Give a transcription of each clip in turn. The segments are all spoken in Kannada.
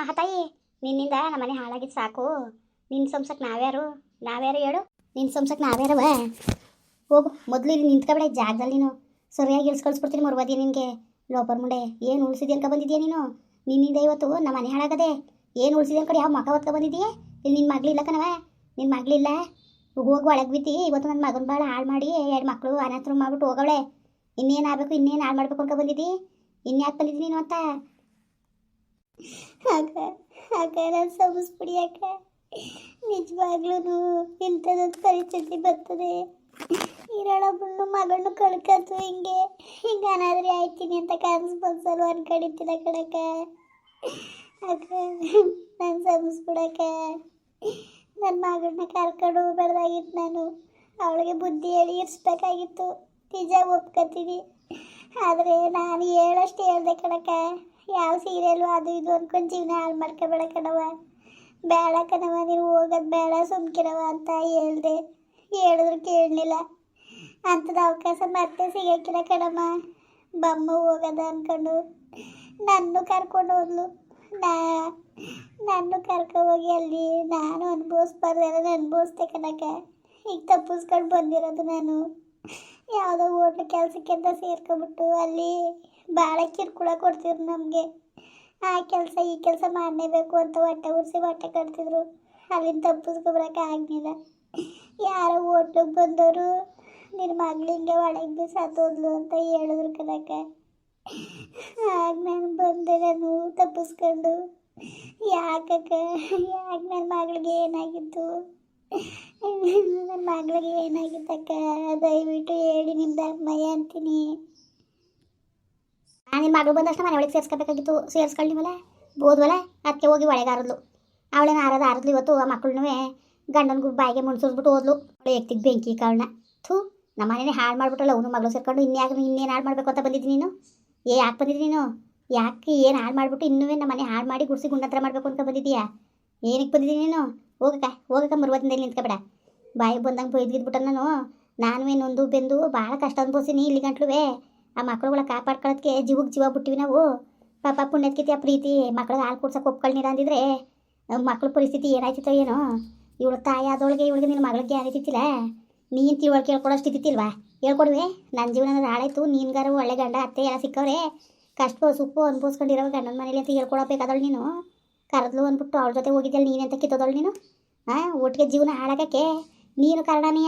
ಮಹಾತಾಯಿ, ನಿನ್ನಿಂದ ನಮ್ಮ ಮನೆ ಹಾಳಾಗಿದ್ದು ಸಾಕು. ನಿನ್ನ ಸಂಸಕ್ಕೆ ನಾವ್ಯಾರು? ನಾವ್ಯಾರು ಹೇಳು? ನಿನ್ನ ಸಂಸಕ್ಕೆ ನಾವ್ಯಾರವ? ಹೋಗು, ಮೊದಲು ಇಲ್ಲಿ ನಿಂತ್ಕೊಬೇಡ ಜಾಗದಲ್ಲಿ ನೀನು. ಸರಿಯಾಗಿ ಇಳಿಸ್ಕೊಳ್ಸ್ಬಿಡ್ತೀನಿ ಮರುವಾದಿ ನಿನಗೆ. ಲೋಪರ್ ಮುಂಡೆ, ಏನು ಉಳಿಸಿದೆ ಅನ್ಕ ಬಂದಿದ್ಯಾ ನೀನು? ನಿನ್ನಿಂದ ಇವತ್ತು ನಮ್ಮ ಮನೆ ಹಾಳಾಗದೆ ಏನು ಉಳಿಸಿದೆ ಅನ್ಕೊಂಡು ಯಾವ ಮಕ ಹೊತ್ಕೊ ಬಂದಿದ್ದೀಯ? ಇಲ್ಲಿ ನಿನ್ನ ಮಗಳಿಲ್ಲ ಕಣವ ನಿನ್ನ ಮಗಳಿಲ್ಲ ಹೋಗಿ ಒಳಗೆ ಬಿತ್ತಿ ಇವತ್ತು ನನ್ನ ಮಗನ ಭಾಳ ಹಾಳು ಮಾಡಿ ಎರಡು ಮಕ್ಕಳು ಅನಾಥರು ಮಾಡ್ಬಿಟ್ಟು ಹೋಗವಳೆ. ಇನ್ನೇನು ಆಗಬೇಕು, ಇನ್ನೇನು ಹಾಳು ಮಾಡ್ಬೇಕು ಅನ್ಕೊ ಬಂದಿದ್ದಿ. ಇನ್ಯಾಕೆ ಬಂದಿದ್ದಿ ನೀನು ಅಂತ? ಆಗ ಆಗ ನಿಜವಾಗ್ಲೂ ಇಂಥದ್ದೊಂದು ಪರಿಸ್ಥಿತಿ ಬರ್ತದೆ. ಇರೋಳೊಬ್ಬಳು ಮಗಳನ್ನು ಕಳ್ಕತ್ತು ಹಿಂಗೆ. ಹಿಂಗೆ ಅನಾದ್ರಿ ಆಯ್ತೀನಿ ಅಂತ ಬನ್ಸಲು ಅನ್ಕೊಂಡಿದ್ದಿಲ್ಲ ಕಡಕ ಅಕ್ಕ ನಾನು ಸಮಿಸ್ಬಿಡಕ್ಕ ನನ್ನ ಮಗಳನ್ನ ಕರ್ಕೊಂಡು ಹೋಗ್ಬಾರ್ದಾಗಿತ್ತು ನಾನು. ಅವಳಿಗೆ ಬುದ್ಧಿ ಹೇಳಿ ಇರಿಸ್ಬೇಕಾಗಿತ್ತು. ನಿಜ ಒಪ್ಕೊತೀನಿ. ಆದರೆ ನಾನು ಹೇಳಷ್ಟು ಹೇಳ್ದೆ ಕಣಕ್ಕ. ಯಾವ ಸೀರಿಯಲು ಅದು ಇದು ಅನ್ಕೊಂಡು ಜೀವನ ಹಾಳು ಮಾಡ್ಕೊಬೇಡ ಕಣವ ಬೇಡ ಕಣವ ನೀವು ಹೋಗೋದು ಬೇಡ ಸುಮ್ಕಿರವ ಅಂತ ಹೇಳ್ದೆ. ಹೇಳಿದ್ರು ಕೇಳಲಿಲ್ಲ. ಅಂಥದ್ದು ಅವಕಾಶ ಮತ್ತೆ ಸಿಗೋಕ್ಕಿಲ್ಲ ಕಣಮ್ಮ ಬಮ್ಮ ಹೋಗದ ಅನ್ಕೊಂಡು. ನನ್ನೂ ಕರ್ಕೊಂಡು ಹೋದ್ಲು. ನಾ, ನನ್ನ ಕರ್ಕೊ ಹೋಗಿ ಅಲ್ಲಿ ನಾನು ಅನುಭವಿಸ್ಬಾರ್ದು ಎಲ್ಲ ಅನುಭವಿಸ್ದೆ ಕಣಕ ಈಗ ತಪ್ಪಿಸ್ಕೊಂಡು ಬಂದಿರೋದು ನಾನು. ಯಾವುದೋ ಹೋಟ್ಲು ಕೆಲಸಕ್ಕೆ ಅಂತ ಸೇರ್ಕೊಬಿಟ್ಟು ಅಲ್ಲಿ ಭಾಳ ಕಿರ್ಕುಳ ಕೊಡ್ತಿದ್ರು ನಮಗೆ. ಆ ಕೆಲಸ ಈ ಕೆಲಸ ಮಾಡಲೇಬೇಕು ಅಂತ ಹೊಟ್ಟೆ ಉರ್ಸಿ ಹೊಟ್ಟೆ ಕಟ್ತಿದ್ರು. ಅಲ್ಲಿಂದ ತಪ್ಪಿಸ್ಕೊಬರಕ್ಕೆ ಆಗಲಿಲ್ಲ. ಯಾರೋ ಹೋಟ್ಲಿಗೆ ಬಂದವರು ನಿನ್ನ ಮಗಳು ಹಿಂಗೆ ಒಳಗೆ ಬಿ ಸತ್ತೋದ್ಲು ಅಂತ ಹೇಳಿದ್ರು ಕನಕ ಆಗ ನಾನು ಬಂದೆ ನಾನು ತಪ್ಪಿಸ್ಕೊಂಡು. ಯಾಕಕ್ಕ? ಯಾಕೆ ನನ್ನ ಮಗಳಿಗೆ ಏನಾಗಿತ್ತು? ನನ್ನ ಮಗಳಿಗೆ ಏನಾಗಿತ್ತಕ್ಕ? ದಯವಿಟ್ಟು ಹೇಳಿ ನಿಮ್ಮ ಧರ್ಮಯ್ಯ ಅಂತೀನಿ. ನಾನು ನಿಮ್ಮ ಮಗಳು ಬಂದಷ್ಟು ಮನೆ ಒಳಗೆ ಸೇರ್ಸ್ಕೋಬೇಕಾಗಿತ್ತು. ಸೇರಿಸ್ಕೊಳ್ಳಿವಲ್ಲ ಬೋದ್ವಲ್ಲ ಅದಕ್ಕೆ ಹೋಗಿ ಒಳಗೆ ಆರದ್ಲು ಅವಳೇನು ಆರದ ಆರದ್ಲು ಇವತ್ತು ಆ ಮಕ್ಕಳನ್ನೂ ಗಂಡನಿಗೂ ಬಾಯಿಗೆ ಮುನ್ಸಿಸ್ಬಿಟ್ಟು ಓದ್ಲು ಅವಳು ಎಕ್ತಿಗೆ ಬೆಂಕಿ ಕಾರಣ ಥೂ, ನಮ್ಮ ಮನೇನೆ ಹಾಳು ಮಾಡಿಬಿಟ್ಟಲ್ಲ ಅವನು ಮಗಳು ಸೇರ್ಕೊಂಡು ಇನ್ಯಾಗ ಇನ್ನೇನು ಹಾಳು ಮಾಡಬೇಕು ಅಂತ ಬಂದಿದ್ದೀನಿ ನೀನು? ಏ, ಯಾಕೆ ಬಂದಿದ್ದೀನಿ ನೀನು? ಯಾಕೆ ಏನು ಹಾಳು ಮಾಡಿಬಿಟ್ಟು ಇನ್ನೂ ನಮ್ಮ ಮನೆ ಹಾಳು ಮಾಡಿ ಗುಡಿಸಿ ಗುಂಡತ್ರ ಮಾಡಬೇಕು ಅಂತ ಬಂದಿದ್ದೀಯಾ? ಏನಕ್ಕೆ ಬಂದಿದ್ದೀನಿ ನೀನು? ಹೋಗಕ್ಕ ಹೋಗಕ್ಕ ಮರುವತ್ತಿಂದ ಇಲ್ಲಿ ನಿಂತ್ಕೊಬೇಡ. ಬಾಯಿಗೆ ಬಂದಂಗೆ ಬೈದ್ಗಿದ್ಬಿಟ್ಟ ನಾನು. ನಾನು ಏನೊಂದು ಬೆಂದು ಭಾಳ ಕಷ್ಟ ಅನ್ಭವಿಸಿನಿ ಇಲ್ಲಿ ಗಂಟ್ಲುವೆ. ಆ ಮಕ್ಳುಗಳ ಕಾಪಾಡ್ಕೊಳ್ಳೋದಕ್ಕೆ ಜೀವಕ್ಕೆ ಜೀವ ಬಿಟ್ಟಿವಿ ನಾವು. ಪಾಪ ಪುಣ್ಯದ್ಕಿತಿ ಆ ಪ್ರೀತಿ, ಮಕ್ಳಿಗೆ ಹಾಲು ಕುಡ್ಸಕ್ಕೆ ನೀರು ಅಂದಿದ್ರೆ, ಮಕ್ಳ ಪರಿಸ್ಥಿತಿ ಏನಾಯ್ತಿತ್ತೋ ಏನೋ. ಇವಳು ತಾಯಿ ಆದೊಳಗೆ ಇವಳಿಗೆ ನಿನ್ನ ಮಗಳಿಗೆ ಏನಾಯ್ತಿತ್ತಿಲ್ಲ ನೀನು ತಿಳುವಳಿಕೆ ಹೇಳ್ಕೊಡೋಷ್ಟು ಇದ್ದಿತ್ತಿಲ್ವಾ ಹೇಳ್ಕೊಡುವೆ ನನ್ನ ಜೀವನ ಹಾಳಾಯ್ತು, ನೀನ್ಗಾರು ಒಳ್ಳೆ ಗಂಡ, ಅತ್ತೆ ಎಲ್ಲ ಸಿಕ್ಕವ್ರೆ. ಕಷ್ಟ ಸುಪ್ಪು ಅನ್ಭವಿಸ್ಕೊಂಡಿರೋ ಗಂಡನ ಮನೇಲಿ ಅಂತ ಹೇಳ್ಕೊಡಬೇಕಾದಳು ನೀನು. ಕರೆದ್ಲು ಅಂದ್ಬಿಟ್ಟು ಅವಳ ಜೊತೆ ಹೋಗಿದ್ದಲ್ಲ ನೀನೆಂತ ಕಿತ್ತೋದಳು ನೀನು. ಹಾಂ ಒಟ್ಟಿಗೆ ಜೀವನ ಹಾಳಾಗಕ್ಕೆ ನೀನು ಕಾರಣನೇ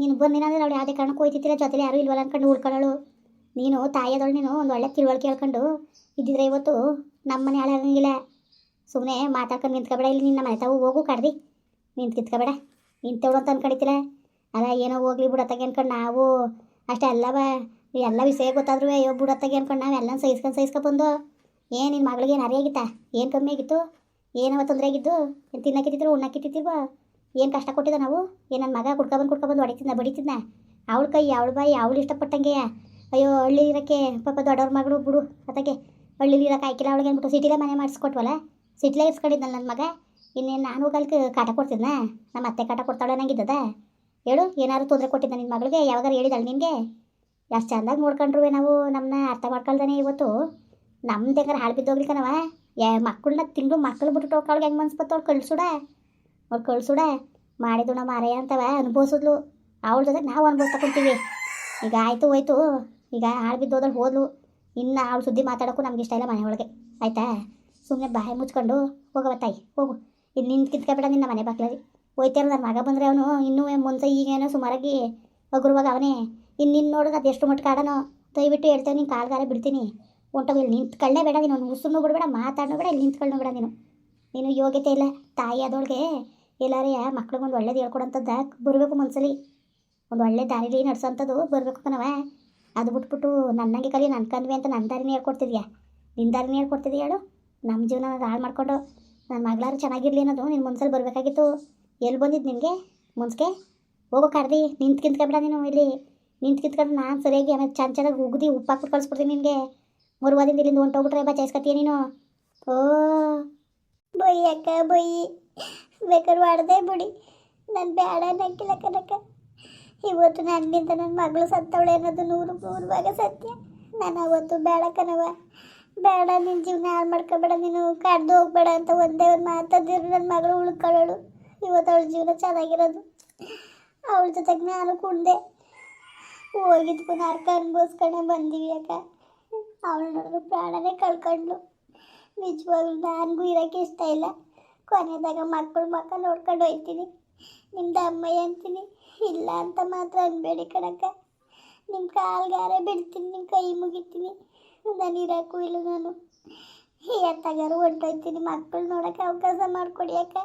ನೀನು ಬಂದಿನಂದ್ರೆ ಅವಳು ಯಾವುದೇ ಕಾರಣಕ್ಕೆ ಹೋಯ್ತಿತ್ತಿಲ್ಲ ಜೊತೆಲಿ ಯಾರು ಇಲ್ವಲ್ಲ ಅನ್ಕೊಂಡು ಉಳ್ಕೊಳ್ಳೋಳು ನೀನು ತಾಯಿಯಾದಳು ನೀನು ಒಂದು ಒಳ್ಳೆ ತಿಳುವಳಿಕೆ ಹೇಳ್ಕೊಂಡು ಇದ್ದಿದ್ರೆ ಇವತ್ತು ನಮ್ಮ ಮನೆ ಹಾಳಾಗಂಗಿಲ್ಲ ಸುಮ್ಮನೆ ಮಾತಾಡ್ಕೊಂಡು ನಿಂತ್ಕೊಬೇಡ, ಇಲ್ಲಿ ನಿನ್ನ ಮನೆ ತಾವು ಹೋಗು ಕಡ್ದಿ. ನಿಂತು ಕಿತ್ಕೊಬೇಡ. ನಿಂತವಳು ಅಂತ ಅನ್ಕೊಂಡಿತ್ತಿಲ್ಲ ಅಲ್ಲ, ಏನೋ ಹೋಗ್ಲಿ ಬಿಡತ್ತಾಗೆ ಅನ್ಕೊಂಡು ನಾವು ಅಷ್ಟೇ ಎಲ್ಲವ ಎಲ್ಲ ವಿಷಯ ಗೊತ್ತಾದ್ರು ಅಯ್ಯೋ ಬಿಡತ್ತಾಗೆ ಅನ್ಕೊಂಡು ನಾವು ಎಲ್ಲ ಸಹಿಸ್ಕೊಂಡು ಸಹಿಸ್ಕೊಬಂದು ಏನು ನಿನ್ನ ಮಗಳಿಗೆ ಏನು ಅರಿಯಾಗಿತ್ತಾ? ಏನು ಕಮ್ಮಿ ಆಗಿತ್ತು? ಏನವ ತೊಂದರೆ ಆಗಿದ್ದು? ಏನು ತಿನ್ನಕ್ಕಿತ್ತಿದ್ರು ಉಣ್ಣಕ್ಕಿತ್ತಿಲ್ವ ಏನು ಕಷ್ಟ ಕೊಟ್ಟಿದ್ದ ನಾವು? ಏನು ನನ್ನ ಮಗ ಕುಡ್ಕೊಬಂದು ಕುಡ್ಕೊಬಂದು ಹೊಡಿತಿದ್ನ, ಬಡಿತಿದ್ನ? ಅವಳ ಕೈ, ಅವಳ ಬಾಯಿ, ಅವಳು ಇಷ್ಟಪಟ್ಟಂಗೆ ಅಯ್ಯೋ, ಹಳ್ಳಿ ಇರೋಕ್ಕೆ ಪಾಪ ದೊಡ್ಡವ್ರ ಮಗಳು ಬಿಡು ಅದಕ್ಕೆ ಹಳ್ಳಿಲಿ ಇರೋಕೆ ಆಯ್ಕಿಲ್ಲ ಅವಳಿಗೆ ಅಂದ್ಬಿಟ್ಟು ಸಿಟಿಲೇ ಮನೆ ಮಾಡಿಸ್ಕೊಟ್ವಲ್ಲ? ಸಿಟಿಲೇ ಇಸ್ಕೊಂಡಿದ್ನಲ್ಲ ನನ್ನ ಮಗ? ಇನ್ನೇನು ನಾನು ಕಾಲಕ್ಕೆ ಕಾಟ ಕೊಡ್ತಿದ್ನ? ನಮ್ಮ ಅತ್ತೆ ಕಾಟ ಕೊಡ್ತಾಳೆ ನಂಗಿದ್ದದ ಹೇಳು, ಏನಾದ್ರು ತೊಂದರೆ ಕೊಟ್ಟಿದ್ದ ನಿನ್ನ ಮಗಳಿಗೆ? ಯಾವಾಗಾರು ಹೇಳಿದಳು ನಿನಗೆ? ಎಷ್ಟು ಚಂದಾಗಿ ನೋಡ್ಕೊಂಡ್ರು ನಾವು ನಮ್ಮನ್ನ ಅರ್ಥ ಮಾಡ್ಕೊಳ್ದಾನೆ ಇವತ್ತು. ನಮ್ದು ಹೆಂಗಾರ ಹಾಳು ಬಿದ್ದೋಗ್ಲಿ ಯಾ ಮಕ್ಕಳನ್ನ ತಿಂಗಳು ಮಕ್ಕಳು ಬಿಟ್ಟು ಅವಳಿಗೆ ಹೆಂಗೆ ಮನ್ಸ್ಬತ್ತವಳು ಕಳ್ಸುಡ? ಅವ್ಳು ಕಳ್ಸುಡ? ಮಾಡಿದ್ದು ನಮ್ಮ ಮಾರಯ್ಯ ಅಂತವ ಅನುಭವಿಸಿದ್ಲು. ಅವಳ ಜೊತೆ ನಾವು ಅನುಭವಿಸ್ಕೊಂತೀವಿ ಈಗ ಆಯಿತು ಹೋಯ್ತು. ಈಗ ಹಾಳು ಬಿದ್ದೋದಲ್ಲಿ ಹೋದ್ಲು. ಇನ್ನು ಆಳು ಸುದ್ದಿ ಮಾತಾಡೋಕ್ಕೂ ನಮ್ಗೆ ಇಷ್ಟ ಇಲ್ಲ ಮನೆ ಒಳಗೆ. ಆಯಿತಾ? ಸುಮ್ಮನೆ ಬಾಯಿ ಮುಚ್ಕೊಂಡು ಹೋಗವ ತಾಯಿ, ಹೋಗು. ಇದು ನಿಂತು ಕಿತ್ಕೊಬೇಡ ನಿನ್ನ ಮನೆ ಬಾಕ್ಲಲ್ಲಿ ಹೋಯ್ತಾರ ನನ್ನ ಮಗ ಬಂದರೆ ಅವನು ಇನ್ನೂ ಮುಂಚೆ ಈಗೇನೋ ಸುಮಾರಾಗಿ ಹಗುರವಾಗ ಅವನೇ. ಇನ್ನು ನಿನ್ನ ನೋಡಿದ್ರೆ ಅದು ಎಷ್ಟು ಮಟ್ಟ ಕಾಡನೋ ದಯವಿಟ್ಟು ಹೇಳ್ತೇವೆ, ನೀನು ಕಾಲ್ಗಾರ ಬಿಡ್ತೀನಿ. ಹೊಂಟೋಗಿ ಇಲ್ಲಿ ನಿಂತ್ಕೊಳ್ಳೇ ಬೇಡ ನೀನು ಉಸುನು ಬಿಡಬೇಡ ಮಾತಾಡೋ ಬೇಡ, ಇಲ್ಲಿ ನಿಂತ್ಕೊಳ್ಳೋ ಬೇಡ ನೀನು. ನೀನು ಯೋಗ್ಯತೆ ಇಲ್ಲ. ತಾಯಿ ಆದೊಳಗೆ ಎಲ್ಲಾರೇ ಮಕ್ಳಿಗೆ ಒಂದು ಒಳ್ಳೇದು ಹೇಳ್ಕೊಡೋಂಥದ್ದು ಬರಬೇಕು ಮನಸ್ಸಲ್ಲಿ ಒಂದು ಒಳ್ಳೆ ದಾರಿಲಿ ನಡೆಸೋಂಥದ್ದು ಬರಬೇಕು ಕಣವ ಅದು ಬಿಟ್ಬಿಟ್ಟು ನನ್ನಂಗೆ ಕಲಿ ನನ್ನ ಕಂದ್ವಿ ಅಂತ ನನ್ನ ದಾರಿನೇ ಹೇಳ್ಕೊಡ್ತಿದ್ಯಾ? ನಿನ್ನ ದಾರಿನೇ ಹೇಳ್ಕೊಡ್ತಿದ್ಯಾ ಹೇಳು? ನಮ್ಮ ಜೀವನ ಹಾಳು ಮಾಡಿಕೊಂಡು ನನ್ನ ಮಗಳಾರು ಚೆನ್ನಾಗಿರಲಿ ಅನ್ನೋದು ನಿನ್ನ ಮುನ್ಸಲ್ಲಿ ಬರಬೇಕಾಗಿತ್ತು. ಎಲ್ಲಿ ಬಂದಿದ್ದು ನಿನಗೆ? ಮುನ್ಸ್ಗೆ? ಹೋಗೋ ಕರ್ದಿ, ನಿಂತು ಕಿಂತ್ಕೊಬೇಡ ನೀನು ಇಲ್ಲಿ. ನಿಂತು ಕಿಂತ್ಕೊಂಡು ನಾನು ಸರಿಯಾಗಿ ಆಮೇಲೆ ಚಂದ ಚೆನ್ನಾಗಿ ಉಗ್ದು ಉಪ್ಪು ಹಾಕ್ಬಿಟ್ಟು ಕಳಿಸ್ಬಿಡ್ತೀನಿ ನಿನಗೆ. ಮುರುವಾದಿಂದ ಇಲ್ಲಿಂದ ಹೊಂಟೋಗ್ಬಿಟ್ರೆ ಚೈಸ್ಕತ್ತೀಯ ನೀನು. ಓ. ಬೊಯ್ಯಕ್ಕ ಅಕ್ಕ ಬೊಯ್ ಬೇಕಾದ್ರೆ ಮಾಡ್ದೆ ಬಿಡಿ. ನಾನು ಬೇಡ ನಕ್ಕಿಲ್ಲ ಕನಕ ಇವತ್ತು ನನ್ನಿಂದ ನನ್ನ ಮಗಳು ಸತ್ತವಳೆ ಅನ್ನೋದು ನೂರು ನೂರು ಭಾಗ ಸತ್ಯ. ನಾನು ಅವತ್ತು ಬೇಡ ಕನವ ಬೇಡ ನಿನ್ನ ಜೀವನ ಹಾಳು ಮಾಡ್ಕೋಬೇಡ, ನೀನು ಕಡ್ದು ಹೋಗ್ಬೇಡ ಅಂತ ಒಂದೇ ಒಂದು ಮಾತಾಡಿದ್ರು ನನ್ನ ಮಗಳು ಉಳ್ಕೊಳ್ಳೋಳು. ಇವತ್ತು ಅವಳ ಜೀವನ ಚೆನ್ನಾಗಿರೋದು. ಅವಳ ಜೊತೆಗೆ ನಾನು ಕುಂಡೆ ಹೋಗಿದ್ಕು ನರ್ಕ ಅನ್ಭವಿಸ್ಕೊಂಡೆ ಬಂದೀವಿ ಅಕ್ಕ. ಅವಳು ನೋಡಿದ್ರು ಪ್ರಾಣನೇ ಕಳ್ಕೊಂಡ್ಲು ನಿಜವಾಗ್ಲೂ ನನಗೂ ಇರೋಕ್ಕೆ ಇಷ್ಟ ಇಲ್ಲ. ಕೊನೆದಾಗ ಮಕ್ಕಳು ಮಕ್ಕ ನೋಡ್ಕೊಂಡು ಹೋಯ್ತೀನಿ. ನಿಮ್ದು ಅಮ್ಮಯ್ಯ ಅಂತೀನಿ. ಇಲ್ಲ ಅಂತ ಮಾತ್ರ ಅನ್ಬೇಡಿ ಕಣಕ್ಕ. ನಿಮ್ಮ ಕಾಲ್ಗಾರೆ ಬಿಡ್ತೀನಿ ನಿಮ್ಮ ಕೈ ಮುಗಿತೀನಿ. ನಾನು ಇರೋಕ್ಕೂ ಇಲ್ಲ ನಾನು. ಎತ್ತಾಗಾರು ಹೊಂಟೋಯ್ತೀನಿ ಮಕ್ಕಳು ನೋಡೋಕೆ ಅವಕಾಶ ಮಾಡಿಕೊಡಿ ಅಕ್ಕ.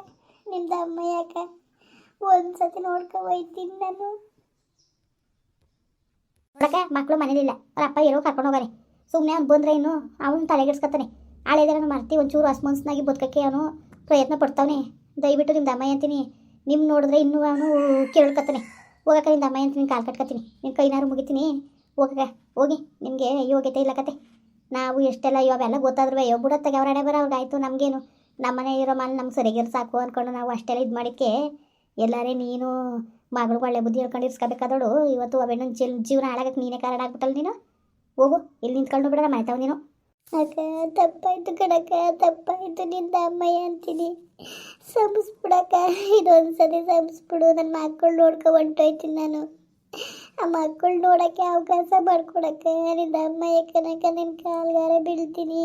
ನಿಮ್ದು ಅಮ್ಮ ಯಾಕ ಒಂದು ಸತಿ ನೋಡ್ಕೊ ಹೋಯ್ತೀನಿ ನಾನು. ನೋಡಕ್ಕ ಮಕ್ಕಳು ಮನೇಲಿಲ್ಲ ಅವ್ರ ಅಪ್ಪ ಇರೋ ಕರ್ಕೊಂಡು ಹೋಗಾರೆ ಸುಮ್ಮನೆ ಅವ್ನು ಬಂದ್ರೆ ಇನ್ನು ಅವನು ತಲೆಗೆಡ್ಸ್ಕೊತಾನೆ ನಾನು ಮರ್ತಿ ಒಂಚೂರು ಹಸ್ಮನ್ಸ್ನಾಗಿ ಬದುಕಕ್ಕೆ ಅವನು ಪ್ರಯತ್ನ ಪಡ್ತಾವನೆ. ದಯವಿಟ್ಟು ನಿಮ್ದು ಅಮ್ಮ ಅಂತೀನಿ. ನಿಮ್ಮ ನೋಡಿದ್ರೆ ಇನ್ನೂ ಅವನು ಕೇಳ್ಕೊತಾನೆ. ಹೋಗಕ್ಕ ನಿಂದ ಅಮ್ಮ ನಿನ್ನ ಕಾಲು ಕಟ್ಕೊತೀನಿ. ನಿನ್ನ ಕೈನಾರು ಮುಗಿತೀನಿ. ಹೋಗಕ್ಕ, ಹೋಗಿ. ನಿಮಗೆ ಯೋಗ್ಯತೆ ಇಲ್ಲ ಕತೆ. ನಾವು ಎಷ್ಟೆಲ್ಲ ಇವಾಗ ಎಲ್ಲ ಗೊತ್ತಾದ್ರು ಅಯ್ಯೋ, ಬಿಡತ್ತಾಗ ಅವ್ರ ಹಣೆ ಬರೋ ಅವ್ರಿಗಾಯ್ತು ನಮಗೇನು ನಮ್ಮನೆ ಇರೋ ಮನೆ ನಮ್ಗೆ ಸರಿಗಿರ್ ಸಾಕು ಅಂದ್ಕೊಂಡು ನಾವು ಅಷ್ಟೆಲ್ಲ ಇದು ಮಾಡಿಕ್ಕೆ ಎಲ್ಲರೇ ನೀನು ಮಗಳು ಒಳ್ಳೆ ಬುದ್ಧಿ ಹೇಳ್ಕೊಂಡು ಇರ್ಸ್ಕೋಬೇಕಾದಳು. ಇವತ್ತು ಅವೆಣ್ಣನ ಜೀವ ಜೀವನ ಹಾಳಾಗಕ್ಕೆ ನೀನೇ ಕಾರಣ ಆಗ್ಬಿಟ್ಟಲ್ಲ ನೀನು? ಹೋಗು, ಇಲ್ಲಿ ನಿಂತ್ಕೊಂಡು ಬಿಡೋಣ ಮಾಡ್ತಾವ ನೀನು. ಅಕ್ಕ, ತಪ್ಪಾಯ್ತು ಕಣಕ್ಕ, ತಪ್ಪಾಯ್ತು. ನಿಂದ ಅಮ್ಮಯ್ಯ ಅಂತೀನಿ. ಸಂಬಿಸ್ಬಿಡಕ್ಕ ಇದೊಂದು ಸತಿ ಸಂಬಿಸ್ಬಿಡು. ನನ್ನ ಮಕ್ಕಳು ನೋಡ್ಕೊ ಹೊಂಟೋಯ್ತೀನಿ ನಾನು. ಆ ಮಕ್ಕಳು ನೋಡೋಕ್ಕೆ ಅವಕಾಶ ಮಾಡ್ಕೊಡಕ್ಕ. ನಿನ್ನ ಅಮ್ಮಯ್ಯ ಕನಕ ನಿನ್ನ ಕಾಲ್ಗಾರ ಬೀಳ್ತೀನಿ.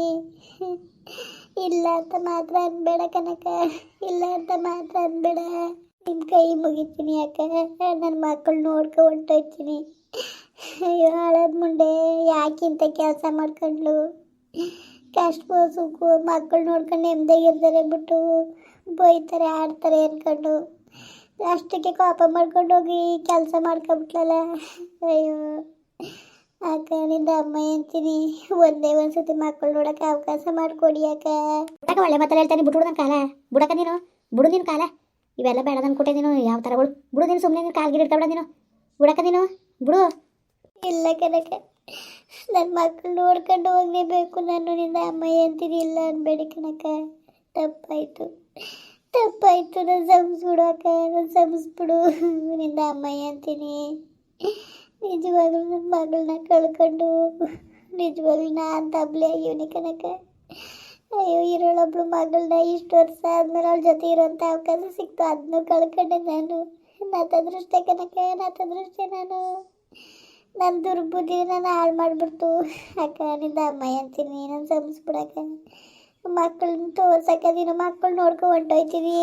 ಇಲ್ಲ ಅಂತ ಮಾತ್ರ ಅನ್ಬೇಡ ಕನಕ ಇಲ್ಲ ಅಂತ ಮಾತ್ರ ಅನ್ಬೇಡ. ನಿಮ್ಮ ಕೈ ಮುಗಿತೀನಿ ಅಕ್ಕ. ನನ್ನ ಮಕ್ಕಳು ನೋಡ್ಕೊ ಹೊಂಟೋಯ್ತೀನಿ. ಅಯ್ಯೋ ಹಾಳಾದ ಮುಂಡೆ ಯಾಕಿಂತ ಕೆಲಸ ಮಾಡ್ಕೊಂಡ್ಲು? ಕಷ್ಟ ಸುಖ ಮಕ್ಕಳು ನೋಡ್ಕೊಂಡು ನೆಮ್ಮದಿಗಿರ್ತಾರೆ ಬಿಟ್ಟು ಬೈತಾರೆ ಆಡ್ತಾರೆ ಅನ್ಕೊಂಡು. ಅಷ್ಟಕ್ಕೆ ಕೋಪ ಮಾಡ್ಕೊಂಡು ಹೋಗಿ ಕೆಲಸ ಮಾಡ್ಕೊಬಿಟ್ಲಲ್ಲ. ಅಯ್ಯೋ ಆ ಕಡೆಯಿಂದ ಅಮ್ಮ ಅಂತೀನಿ. ಒಂದೇ ಒಂದ್ಸತಿ ಮಕ್ಕಳು ನೋಡೋಕೆ ಅವಕಾಶ ಮಾಡಿಕೊಡಿ ಅಕ್ಕ. ಬುಡಕ ಒಳ್ಳೆ ಮಾತಲ್ಲ ಹೇಳ್ತಾನೆ ಬಿಟ್ಟು ನನ್ನ ಕಾಲ. ಬುಡಕ ನೀನು ಬಿಡು ನಿನ್ನ ಕಾಲ. ಇವೆಲ್ಲ ಬೇಡ ಅಂದ್ಕೊಟ್ಟೆ ನೀನು ಯಾವ ಥರ ಬಿಡು. ಬಿಡು ನೀನು ಸುಮ್ಮನೆ ನೀನು ಕಾಲ್ಗಿರಿ ಇಟ್ಕೊಬೇಡ ನೀನು. ಬುಡಕ ನೀನು ಬಿಡು. ಇಲ್ಲ ಕನಕ ನನ್ನ ಮಕ್ಕಳು ನೋಡ್ಕೊಂಡು ಹೋಗಲೇಬೇಕು. ನಾನು ನಿನ್ನ ಅಮ್ಮಯ್ಯ ಅಂತೀನಿ. ಇಲ್ಲ ಅನ್ಬೇಡಿ ಕನಕ ತಪ್ಪಾಯಿತು. ತಪ್ಪಾಯಿತು. ನಾನು ಸಂಸ್ಬಿಡು ಅಕ್ಕ. ನಾನು ಸಂಸ್ಬಿಡು ನಿನ್ನ ಅಮ್ಮಯ್ಯ ಅಂತೀನಿ. ನಿಜವಾಗ್ಲೂ ನನ್ನ ಮಗಳನ್ನ ಕಳ್ಕೊಂಡು. ನಿಜವಾಗ್ಲೂ ನಾನು ತಬ್ಲೆ ಇವನಿ ಕನಕ ಅಯ್ಯೋ, ಇರೋಳೊಬ್ಳು ಮಗಳನ್ನ ಇಷ್ಟು ವರ್ಷ ಆದ್ಮೇಲೆ ಅವಳ ಜೊತೆ ಇರೋಂಥ ಅವಕಾಶ ಸಿಕ್ತು. ಅದನ್ನು ಕಳ್ಕೊಂಡೆ ನಾನು. ನತದೃಷ್ಟ ಕನಕ ನತದೃಷ್ಟ ನಾನು. ನನ್ನ ದುರ್ಬುದ್ಧಿ ನಾನು ಹಾಳು ಮಾಡಿಬಿಡ್ತು. ಅಕ್ಕ ನಿಂದ ಅಮ್ಮಯ್ಯ ಅಂತೀನಿ ನಾನು ಸಂಸ್ಬಿಡಕ್ಕ ಮಕ್ಕಳನ್ನ ತೋರ್ಸಕ್ಕ ನೀನು ಮಕ್ಕಳು ನೋಡ್ಕೊ ಹೊಂಟೋಯ್ತೀವಿ.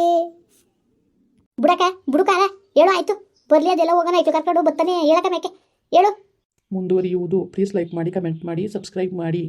ಬುಡಕ ಬುಡುಕಾರ ಹೇಳು ಆಯ್ತು. ಬರ್ಲಿ ಅದೆಲ್ಲ ಹೋಗೋಣ ಆಯ್ತು ಕರ್ಕೊಂಡು ಬರ್ತಾನೆ ಹೇಳಕ್ಕ ಮೇಕೆ ಹೇಳು. ಮುಂದುವರಿಯುವುದು ಪ್ಲೀಸ್ ಲೈಕ್ ಮಾಡಿ ಕಮೆಂಟ್ ಮಾಡಿ ಸಬ್ಸ್ಕ್ರೈಬ್ ಮಾಡಿ.